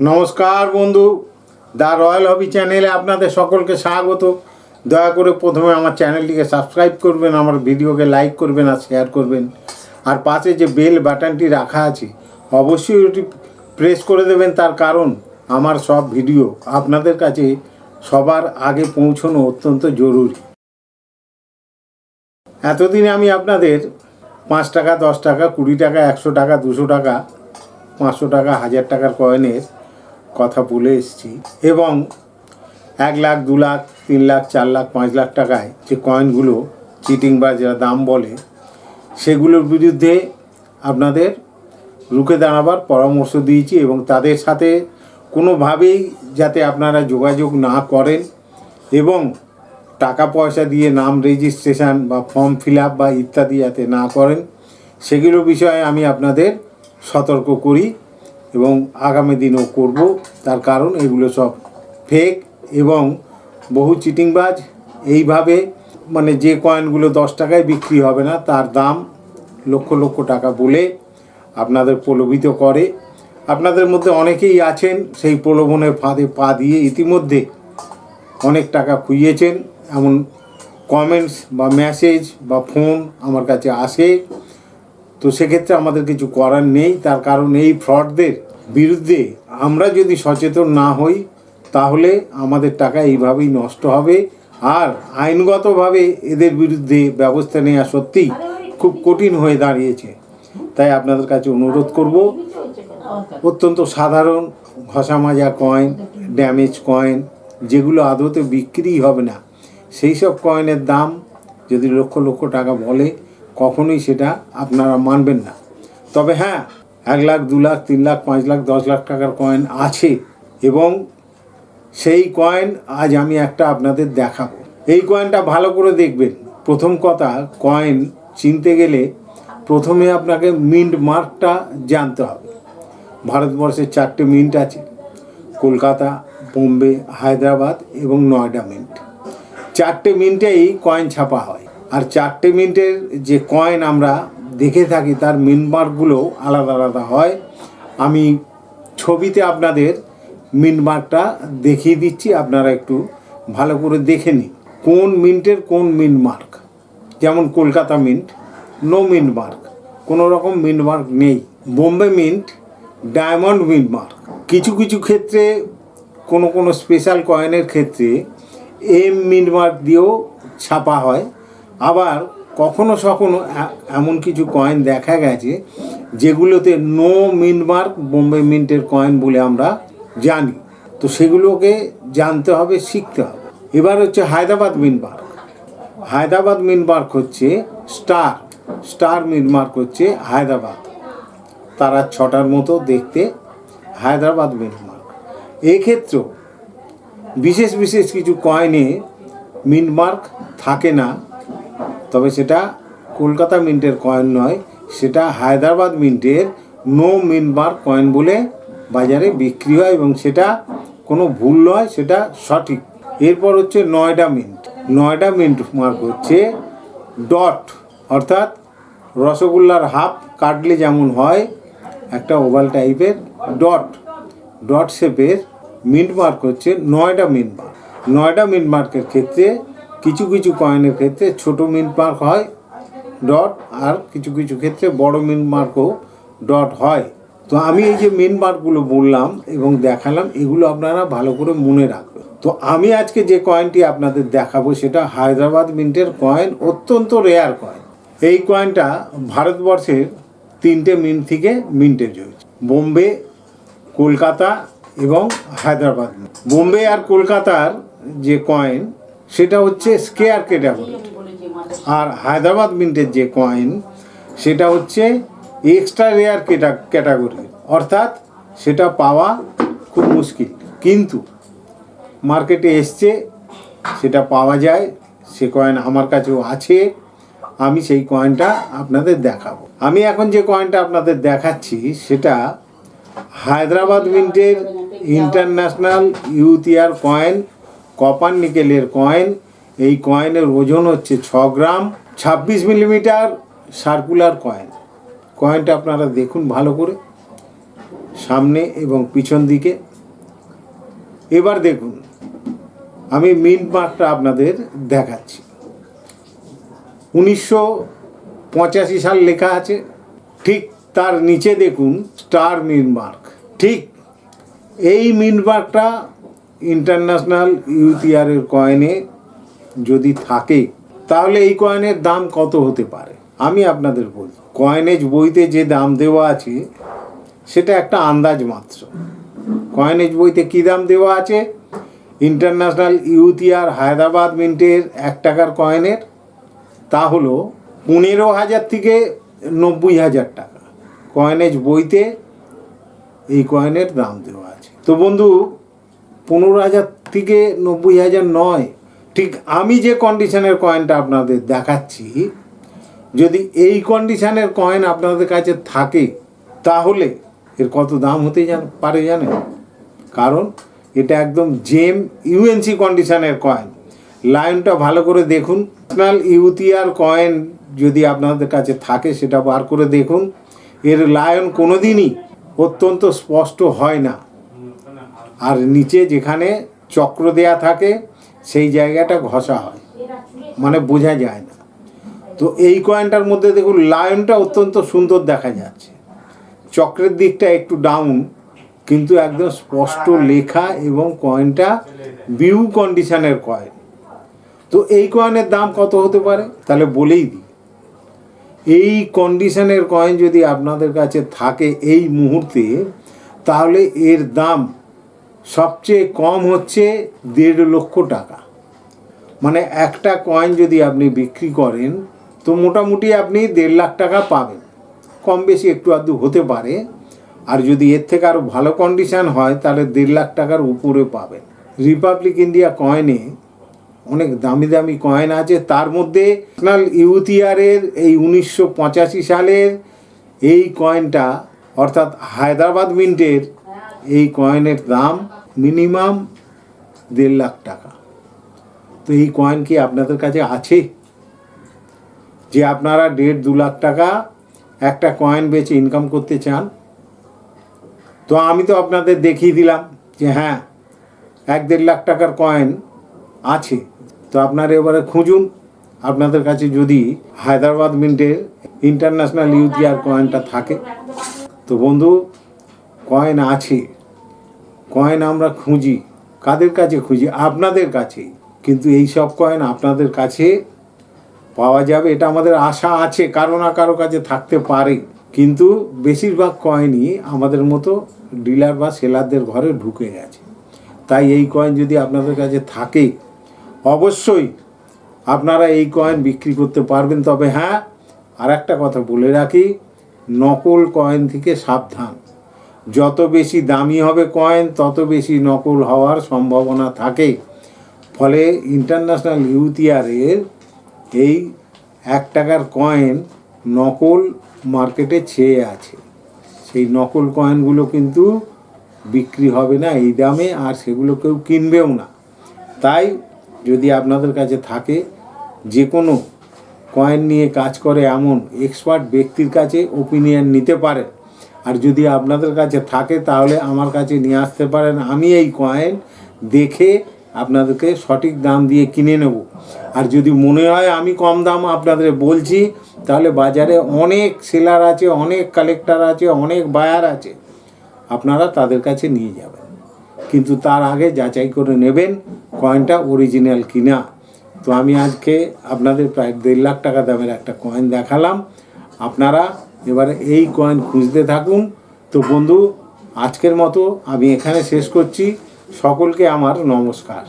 নমস্কার বন্ধু, the royal হবি চ্যানেলে আপনাদের সকলকে স্বাগত। দয়া করে প্রথমে আমার চ্যানেলটিকে সাবস্ক্রাইব করবেন, আমার ভিডিওকে লাইক করবেন আর শেয়ার করবেন। আর পাশে যে বেল বাটনটি রাখা আছে, অবশ্যই ওটি প্রেস করে দেবেন। তার কারণ, আমার সব ভিডিও আপনাদের কাছে সবার আগে পৌঁছানো অত্যন্ত জরুরি। এতদিনে আমি আপনাদের পাঁচ টাকা, দশ টাকা, কুড়ি টাকা, একশো টাকা, দুশো টাকা, পাঁচশো টাকা, হাজার টাকার কয়েনের কথা বলে এসেছি। এবং এক লাখ, দু লাখ, তিন লাখ, চার লাখ, পাঁচ লাখ টাকায় যে কয়েনগুলো চিটিং বা যারা দাম বলে, সেগুলোর বিরুদ্ধে আপনাদের রুখে দাঁড়াবার পরামর্শ দিয়েছি এবং তাদের সাথে কোনোভাবেই যাতে আপনারা যোগাযোগ না করেন এবং টাকা পয়সা দিয়ে নাম রেজিস্ট্রেশন বা ফর্ম ফিল আপ বা ইত্যাদি যাতে না করেন, সেগুলো বিষয়ে আমি আপনাদের সতর্ক করি। এবং আগামী দিনও করব। তার কারণ এগুলো সব ফেক এবং বহু চিটিংবাজ। এইভাবে মানে যে কয়েনগুলো দশ টাকায় বিক্রি হবে না, তার দাম লক্ষ লক্ষ টাকা বলে আপনাদের প্রলোভিত করে। আপনাদের মধ্যে অনেকেই আছেন, সেই প্রলোভনের ফাঁদে পা দিয়ে ইতিমধ্যে অনেক টাকা খুইয়েছেন। এমন কমেন্টস বা মেসেজ বা ফোন আমার কাছে আসে। তো সেক্ষেত্রে আমাদের কিছু করার নেই। তার কারণ এই ফ্রডদের বিরুদ্ধে আমরা যদি সচেতন না হই, তাহলে আমাদের টাকা এইভাবেই নষ্ট হবে। আর আইনগতভাবে এদের বিরুদ্ধে ব্যবস্থা নেওয়া সত্যিই খুব কঠিন হয়ে দাঁড়িয়েছে। তাই আপনাদের কাছে অনুরোধ করব, অত্যন্ত সাধারণ ঘষা মাজা কয়েন, ড্যামেজ কয়েন, যেগুলো আদতে বিক্রি হবে না, সেই সব কয়েনের দাম যদি লক্ষ লক্ষ টাকা বলে কখনোই সেটা আপনারা মানবেন না। তবে হ্যাঁ এক লাখ, দু লাখ, তিন লাখ, পাঁচ লাখ, দশ লাখ টাকার কয়েন আছে এবং সেই কয়েন আজ আমি একটা আপনাদের দেখাবো। এই কয়েনটা ভালো করে দেখবেন। প্রথম কথা কয়েন চিনতে গেলে প্রথমে আপনাকে মিন্ট মার্কটা জানতে হবে। ভারতবর্ষের চারটে মিন্ট আছে। কলকাতা, বোম্বে, হায়দ্রাবাদ এবং নয়ডা মিন্ট চারটে মিন্টেই কয়েন ছাপা হয়। আর চারটে মিন্টের যে কয়েন আমরা দেখে থাকি, তার মিন্ট মার্কগুলো আলাদা আলাদা হয়। আমি ছবিতে আপনাদের মিন্ট মার্কটা দেখিয়ে দিচ্ছি, আপনারা একটু ভালো করে দেখে নিন। কোন মিন্টের কোন মিন্ট মার্ক যেমন Kolkata mint no mint mark কোনো রকম মিন্ট মার্ক নেই। Bombay mint diamond mint mark কিছু কিছু ক্ষেত্রে, কোনো কোনো স্পেশাল কয়েনের ক্ষেত্রে এম মিন্ট মার্ক দিয়েও ছাপা হয়। আবার কখনো সখনো এমন কিছু কয়েন দেখা গেছে যেগুলোতে নো মিন্ট মার্ক বোম্বে মিন্টের কয়েন বলে আমরা জানি। তো সেগুলোকে জানতে হবে, শিখতে হবে। এবার হচ্ছে Hyderabad mint mark Hyderabad mint mark হচ্ছে স্টার স্টার মিন্ট মার্ক হচ্ছে হায়দ্রাবাদ। তারা ছটার মতো দেখতে হায়দ্রাবাদ মিন্ট মার্ক এক্ষেত্রেও বিশেষ বিশেষ কিছু কয়েনে মিন্ট মার্ক থাকে না। তবে সেটা কলকাতা মিন্টের কয়েন নয়, সেটা হায়দ্রাবাদ মিন্টের নো মিন্ট মার্ক কয়েন বলে বাজারে বিক্রি হয় এবং সেটা কোনো ভুল নয়, সেটা সঠিক। এরপর হচ্ছে Noida mint. Noida mint mark হচ্ছে ডট অর্থাৎ রসগোল্লার হাফ কাটলে যেমন হয়, একটা ওভাল টাইপের ডট ডট শেপের মিন্ট মার্ক হচ্ছে Noida mint mark Noida mint মার্কের ক্ষেত্রে কিছু কিছু কয়েনের ক্ষেত্রে ছোট মিন্ট মার্ক হয় ডট আর কিছু কিছু ক্ষেত্রে বড় মিন্ট মার্কও ডট হয়। তো আমি এই যে মিন্ট মার্কগুলো বললাম এবং দেখালাম, এগুলো আপনারা ভালো করে মনে রাখবেন। তো আমি আজকে যে কয়েনটি আপনাদের দেখাবো, সেটা হায়দ্রাবাদ মিন্টের কয়েন অত্যন্ত রেয়ার কয়েন এই কয়েনটা ভারতবর্ষের তিনটে মিন্ট থেকে মিন্টেজ হয়েছে বোম্বে, কলকাতা এবং হায়দ্রাবাদ। বোম্বে আর কলকাতার যে কয়েন সেটা হচ্ছে স্কেয়ার ক্যাটাগরি আর হায়দ্রাবাদ মিন্টের যে কয়েন সেটা হচ্ছে এক্সট্রা রেয়ার ক্যাটাগরি অর্থাৎ সেটা পাওয়া খুব মুশকিল। কিন্তু মার্কেটে এসছে, সেটা পাওয়া যায়। সে কয়েন আমার কাছেও আছে। আমি সেই কয়েনটা আপনাদের দেখাবো। আমি এখন যে কয়েনটা আপনাদের দেখাচ্ছি, সেটা Hyderabad মিন্টের international youth year coin copper নিকেলের coin এই কয়েনের ওজন হচ্ছে ছ গ্রাম, ছাব্বিশ মিলিমিটার সার্কুলার কয়েন কয়েনটা আপনারা দেখুন ভালো করে, সামনে এবং পিছন দিকে। এবার দেখুন, আমি মিন্ট মার্কটা আপনাদের দেখাচ্ছি। উনিশশো পঁচাশি সাল লেখা আছে, ঠিক তার নিচে দেখুন স্টার মিন্ট মার্ক ঠিক এই মিন্ট মার্কটা ইন্টারন্যাশনাল ইউটিআরের কয়েনে যদি থাকে, তাহলে এই কয়েনের দাম কত হতে পারে? আমি আপনাদের বলি কয়েনেজ বইতে যে দাম দেওয়া আছে, সেটা একটা আন্দাজ মাত্র। কয়েনেজ বইতে কী দাম দেওয়া আছে? ইন্টারন্যাশনাল ইউটিআর হায়দ্রাবাদ মিন্টের এক টাকার কয়েনের তা হলো পনেরো হাজার থেকে নব্বই হাজার টাকা। কয়েনেজ বইতে এই কয়েনের দাম দেওয়া আছে। তো বন্ধু পনেরো হাজার থেকে নব্বই হাজার নয়। ঠিক আমি যে কন্ডিশনের কয়েনটা আপনাদের দেখাচ্ছি, যদি এই কন্ডিশনের কয়েন আপনাদের কাছে থাকে, তাহলে এর কত দাম হতে জান, পারে জানেন? কারণ এটা একদম জেম ইউএনসি কন্ডিশনের কয়েন লাইনটা ভালো করে দেখুন। ন্যাশনাল ইউটিআর কয়েন যদি আপনাদের কাছে থাকে, সেটা বার করে দেখুন। এর লায়ন কোনোদিনই অত্যন্ত স্পষ্ট হয় না। আর নিচে যেখানে চক্র দেয়া থাকে সেই জায়গাটা ঘষা হয়। মানে বোঝা যায় না। তো এই কয়েনটার মধ্যে দেখুন লায়নটা অত্যন্ত সুন্দর দেখা যাচ্ছে। চক্রের দিকটা একটু ডাউন কিন্তু একদম স্পষ্ট লেখা এবং কয়েনটা বিউ কন্ডিশনের কয়েন। তো এই কয়েনের দাম কত হতে পারে? তাহলে বলেই দিই। এই কন্ডিশনের কয়েন যদি আপনাদের কাছে থাকে এই মুহূর্তে তাহলে এর দাম সবচেয়ে কম হচ্ছে দেড় লক্ষ টাকা। মানে একটা কয়েন যদি আপনি বিক্রি করেন, তো মোটামুটি আপনি দেড় লাখ টাকা পাবেন। কম বেশি একটু আধটু হতে পারে। আর যদি এর থেকে আরও ভালো কন্ডিশন হয়, তাহলে দেড় লাখ টাকার উপরে পাবেন। রিপাবলিক ইন্ডিয়া কয়েনে অনেক দামি দামি কয়েন আছে। তার মধ্যে ন্যাশনাল ইউটিআরের এই উনিশশো পঁচাশি সালের এই কয়েনটা অর্থাৎ হায়দ্রাবাদ মিন্টের এই কয়েনের দাম মিনিমাম দেড় লাখ টাকা। তো এই কয়েন কি আপনাদের কাছে আছে? যে আপনারা দেড় দু লাখ টাকা একটা কয়েন বেচে ইনকাম করতে চান। তো আমি তো আপনাদের দেখিয়ে দিলাম যে হ্যাঁ এক দেড় লাখ টাকার কয়েন আছে। তো আপনারা এবারে খুঁজুন। আপনাদের কাছে যদি হায়দ্রাবাদ মিন্টের ইন্টারন্যাশনাল ইউটিআর কয়েনটা থাকে। তো বন্ধু কয়েন আছে। কয়েন আমরা খুঁজি, কাদের কাছে খুঁজি? আপনাদের কাছে কিন্তু এই সব কয়েন আপনাদের কাছে পাওয়া যাবে, এটা আমাদের আশা আছে, কারও না কারও কাছে থাকতে পারে। কিন্তু বেশিরভাগ কয়েনই আমাদের মতো ডিলার বা সেলারদের ঘরে ঢুকে গেছে। তাই এই কয়েন যদি আপনাদের কাছে থাকে, অবশ্যই আপনারা এই কয়েন বিক্রি করতে পারবেন। তবে হ্যাঁ আর একটা কথা বলে রাখি, নকল কয়েন থেকে সাবধান। যত বেশি দামি হবে কয়েন তত বেশি নকল হওয়ার সম্ভাবনা থাকে। ফলে ইন্টারন্যাশনাল ইউটিআরের এই এক টাকার কয়েন নকল মার্কেটে ছেয়ে আছে। সেই নকল কয়েনগুলো কিন্তু বিক্রি হবে না এই দামে, আর সেগুলো কেউ কিনবেও না। তাই যদি আপনাদের কাছে থাকে যে কোনো কয়েন নিয়ে কাজ করে এমন এক্সপার্ট ব্যক্তির কাছে ওপিনিয়ন নিতে পারে আর যদি আপনাদের কাছে থাকে, তাহলে আমার কাছে নিয়ে আসতে পারেন। আমি এই কয়েন দেখে আপনাদেরকে সঠিক দাম দিয়ে কিনে নেব। আর যদি মনে হয় আমি কম দাম আপনাদের বলছি, তাহলে বাজারে অনেক সেলার আছে, অনেক কালেক্টর আছে, অনেক বায়ার আছে। আপনারা তাদের কাছে নিয়ে যাবেন। কিন্তু তার আগে যাচাই করে নেবেন কয়েনটা অরিজিনাল কিনা। তো আমি আজকে আপনাদের প্রায় দেড় লাখ টাকা দামের একটা কয়েন দেখালাম। আপনারা এবারে এই কয়েন খুঁজতে থাকুন। তো বন্ধু, আজকের মতো আমি এখানে শেষ করছি। সকলকে আমার নমস্কার।